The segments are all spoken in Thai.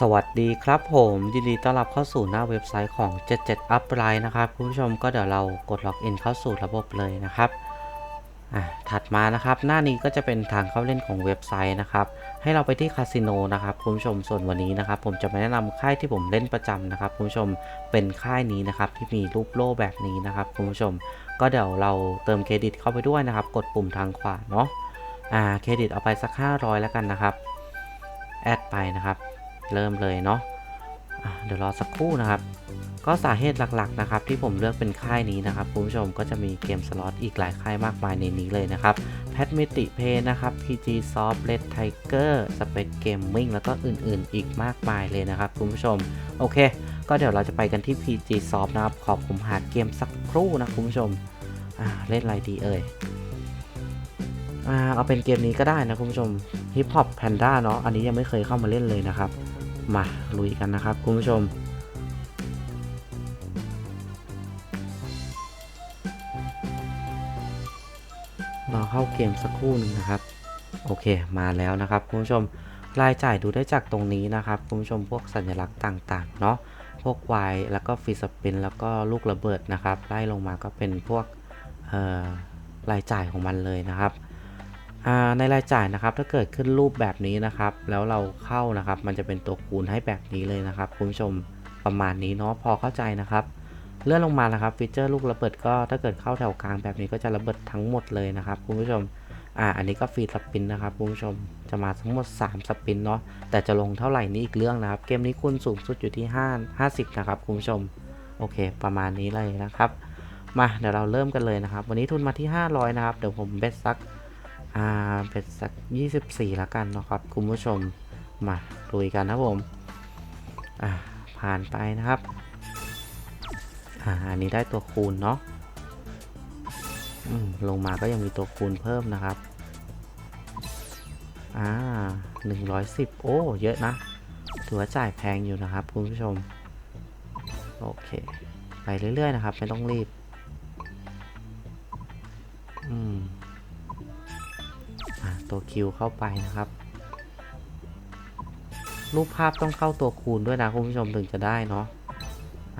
สวัสดีครับผมยินดีต้อนรับเข้าสู่หน้าเว็บไซต์ของ 77 Upline นะครับคุณผู้ชมก็เดี๋ยวเรากดล็อกอินเข้าสู่ระบบเลยนะครับอะถัดมานะครับ หน้านี้ก็จะเป็นทางเข้าเล่นของเว็บไซต์นะครับ ให้เราไปที่คาสิโนนะครับคุณผู้ชมส่วนวันนี้นะครับ ผมจะมาแนะนำค่ายที่ผมเล่นประจำนะครับคุณผู้ชมเป็นค่ายนี้นะครับ ที่มีรูปโล่แบบนี้นะครับคุณผู้ชม ก็เดี๋ยวเราเติมเครดิตเข้าไปด้วยนะครับ กดปุ่มทางขวาเนาะอ่าเครดิตเอาไปสัก 500 แล้วกันนะครับ แอดไปนะครับ เริ่มเลยเนาะะเดี๋ยวรอสักครู่นะครับ ก็สาเหตุหลักๆนะครับ ที่ผมเลือกเป็นค่ายนี้นะครับคุณผู้ชมก็จะมีเกมสล็อตอีกหลายค่ายมากมายในนี้เลยนะครับแพทเมติเพนะครับ PG Soft Red Tiger Space Gaming แล้วก็อื่นๆ อีกมากมายเลยนะครับคุณผู้ชม โอเค ก็เดี๋ยวเราจะไปกันที่ PG Soft นะครับ ขอบผมหาเกมสักครู่นะคุณผู้ชมเล่นอะไรดีเอ่ยอเอาเป็นเกมนี้ก็ได้นะคุณผู้ชม Hip Hop Panda เนาะอันนี้ยังไม่เคยเข้ามาเล่นเลยนะครับ มาลุยกันนะครับ คุณผู้ชม รอเข้าเกมสักครู่หนึ่งนะครับ โอเคมาแล้วนะครับ คุณผู้ชมรายจ่ายดูได้จากตรงนี้นะครับ คุณผู้ชมพวกสัญลักษณ์ต่างๆเนาะพวกวายแล้วก็ฟรีสปินแล้วก็ลูกระเบิดนะครับ ไล่ลงมาก็เป็นพวกรายจ่ายของมันเลยนะครับ ในรายจ่ายนะครับถ้าเกิดขึ้นรูปแบบนี้นะครับ แล้วเราเข้านะครับ มันจะเป็นตัวคูณให้แบบนี้เลยนะครับคุณผู้ชมประมาณนี้เนาะพอเข้าใจนะครับเลื่อนลงมานะครับฟีเจอร์ลูกระเบิดก็ถ้าเกิดเข้าแถวกลางแบบนี้ก็จะระเบิดทั้งหมดเลยนะครับคุณผู้ชมอ่าอันนี้ก็ฟรีสปินนะครับคุณผู้ชมจะมาทั้งหมด 3 สปินเนาะแต่จะลงเท่าไหร่นี่อีกเรื่องนะครับ เกมนี้คูณสูงสุดอยู่ที่ 5 50 นะครับคุณผู้ชมโอเค ประมาณนี้เลยนะครับ มาเดี๋ยวเราเริ่มกันเลยนะครับ วันนี้ทุนมาที่ 500 นะครับ เดี๋ยวผมเบ็ดสัก อ่าเบ็ดสัก 24ละกันนะครับ คุณผู้ชมมาลุยกันนะผม อ่า ผ่านไปนะครับ อ่า อันนี้ได้ตัวคูณเนาะอืมลงมาก็ยังมีตัวคูณเพิ่มนะครับ อ่าหนึ่งร้อยสิบโอ้ เยอะนะ ถือว่าจ่ายแพงอยู่นะครับ คุณผู้ชม โอเค ไปเรื่อย ๆ นะครับ ไม่ต้องรีบ ตัวคิวเข้าไปนะครับ รูปภาพต้องเข้าตัวคูณด้วยนะคุณผู้ชมถึงจะได้เนาะ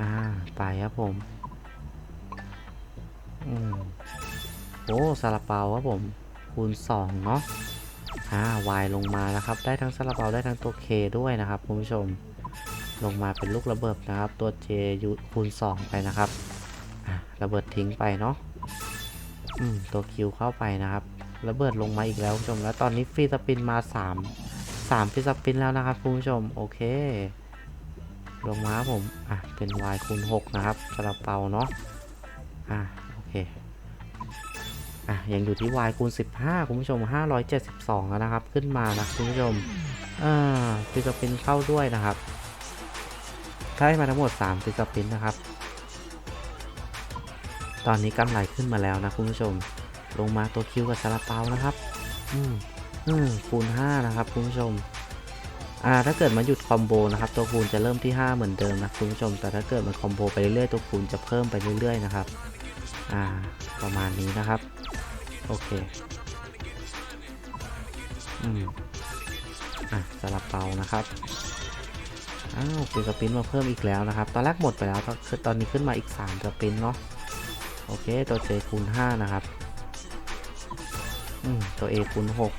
อ่าไปครับผมอืมโอ้ซาลาเปาครับผมคูณ2เนาะอ่าวายลงมานะครับ ได้ทั้งซาลาเปาได้ทั้งตัว K ด้วยนะครับคุณผู้ชมลงมาเป็นลูกระเบิดนะครับ ตัว J ยูคูณ 2 ไปนะครับอะระเบิดทิ้งไปเนาะ อืม ตัว Q เข้าไปนะครับ ระเบิดลงมาอีกแล้วคุณผู้ชมแล้วตอนนี้ฟรีสปินมา 3 3ฟรีสปินแล้วนะครับคุณผู้ชมโอเค ลงมาผมอะเป็น y คูณ6นะครับซาลาเปาเนาะอะโอเคอะยังอยู่ที่ y คูณ15คุณผู้ชม 572แล้วนะครับ ขึ้นมานะคุณผู้ชมอ่าฟิสปินเข้าด้วยนะครับได้มาทั้งหมด3ฟิสปินนะครับตอนนี้กำไรขึ้นมาแล้วนะคุณผู้ชม ลงมาตัวคิวกับซาลาเปานะครับ อืมอืมคูณ5นะครับคุณผู้ชม อ่า ถ้าเกิดมันหยุดคอมโบนะครับ ตัวคูณจะเริ่มที่5เหมือนเดิมนะคุณผู้ชม แต่ถ้าเกิดมันคอมโบไปเรื่อยๆตัวคูณจะเพิ่มไปเรื่อยๆนะครับ อ่า ประมาณนี้นะครับ โอเค อืมอะสลับเปานะครับอ้าวฟิสปินมาเพิ่มอีกแล้วนะครับ ตอนแรกหมดไปแล้วคือตอนนี้ขึ้นมาอีก3สปินเนาะ โอเค ตัว J คูณ5นะครับ อืม ตัว A คูณ6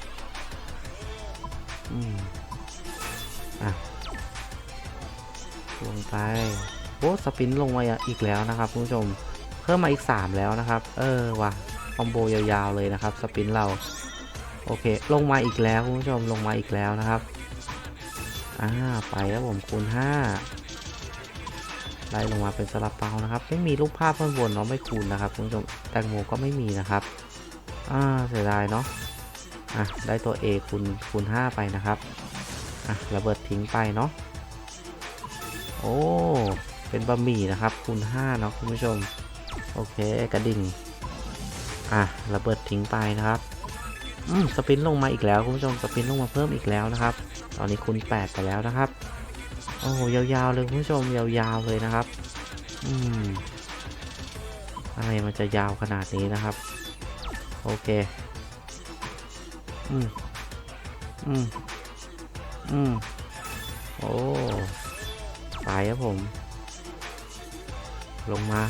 อืม อะ ลงไป โอ้ สปินลงมาอีกแล้วนะครับคุณผู้ชม เพิ่มมาอีก 3 แล้วนะครับ เออว่ะ คอมโบยาวๆเลยนะครับ สปินเรา โอเค ลงมาอีกแล้วคุณผู้ชม ลงมาอีกแล้วนะครับ อ่า ไปแล้วผมคูณ5ไล่ลงมาเป็นสลับเปานะครับ ไม่มีรูปภาพข้างบนเนาะไม่คูณนะครับคุณผู้ชมแตงโมก็ไม่มีนะครับ อ่าเสียดายเนาะอะได้ตัว A คูณคูณ5ไปนะครับอะระเบิดทิ้งไปเนาะโอ้เป็นบะหมี่นะครับคูณ5เนาะคุณผู้ชมโอเคกระดิ่งอะระเบิดทิ้งไปนะครับอืมสปินลงมาอีกแล้วคุณผู้ชมสปินลงมาเพิ่มอีกแล้วนะครับ ตอนนี้คูณ8ไปแล้วนะครับโอ้โหยาวๆเลยคุณผู้ชมยาวๆเลยนะครับ อืมอะไรมันจะยาวขนาดนี้นะครับ โอเค อืม อืม อืม โอ้ไปครับผม ลงมา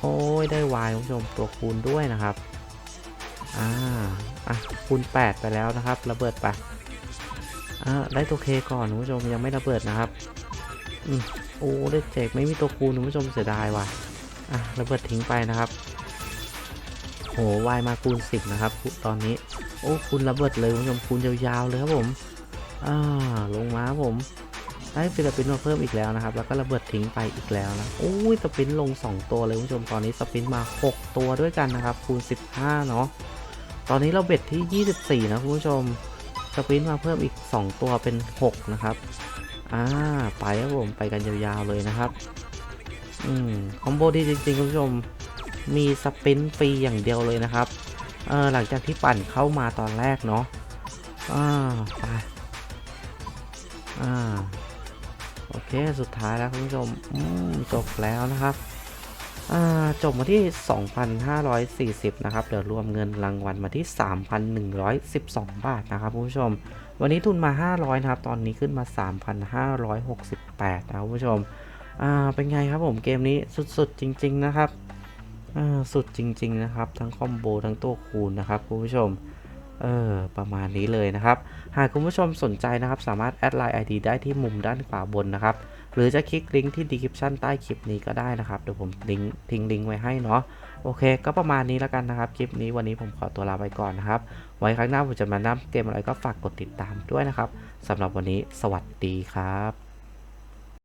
โอ้ย ได้วายคุณผู้ชม ตัวคูณด้วยนะครับ อ่า อะ คูณ 8 ไปแล้วนะครับ ระเบิดไป อ่า ได้ตัวเคก่อนคุณผู้ชม ยังไม่ระเบิดนะครับ อืมโอ้ได้เจกไม่มีตัวคูณคุณผู้ชมเสียดายว่ะ อะ ระเบิดทิ้งไปนะครับ วายมาคูณ 10 นะครับ ตอนนี้ โอ้คูณระเบิดเลยคุณผู้ชมคูณยาวๆเลยครับผมอ่าลงมาผมได้ฟิลิปปินส์มาเพิ่มอีกแล้วนะครับ แล้วก็ระเบิดทิ้งไปอีกแล้วนะโอ้ยสปินลง 2 ตัวเลยคุณผู้ชมตอนนี้สปินมา 6 ตัวด้วยกันนะครับ คูณ 15 เนาะตอนนี้เราเบ็ดที่ 24 นะคุณผู้ชมสปินมาเพิ่มอีก 2 ตัวเป็น 6 นะครับอ่าไปครับผมไปกันยาวๆเลยนะครับอืมคอมโบดีจริงๆคุณผู้ชม มีสปินฟรีอย่างเดียวเลยนะครับเออหลังจากที่ปั่นเข้ามาตอนแรกเนาะอ่าไปอ่าโอเคสุดท้ายแล้วคุณผู้ชมจบแล้วนะครับอ่าจบมาที่ 2,540 นะครับ เดี๋ยวรวมเงินรางวัลมาที่ 3,112 บาทนะครับคุณผู้ชม วันนี้ทุนมา 500 นะครับ ตอนนี้ขึ้นมา 3,568 นะครับคุณผู้ชมอ่าเป็นไงครับผมเกมนี้สุดๆ จริง ๆ นะครับ สุดจริง ๆ นะครับ ทั้งคอมโบทั้งตัวคูณนะครับคุณผู้ชมเออประมาณนี้เลยนะครับ หากคุณผู้ชมสนใจนะครับ สามารถแอดไลน์ ID ได้ที่มุมด้านขวาบนนะครับ หรือจะคลิกลิงก์ที่ description ใต้คลิปนี้ก็ได้นะครับ เดี๋ยวผมลิงก์ทิ้งลิงก์ไว้ให้เนาะโอเค ก็ประมาณนี้แล้วกันนะครับ คลิปนี้วันนี้ผมขอตัวลาไปก่อนนะครับ ไว้ครั้งหน้าผมจะมานำเกมอะไรก็ฝากกดติดตามด้วยนะครับสำหรับวันนี้สวัสดีครับ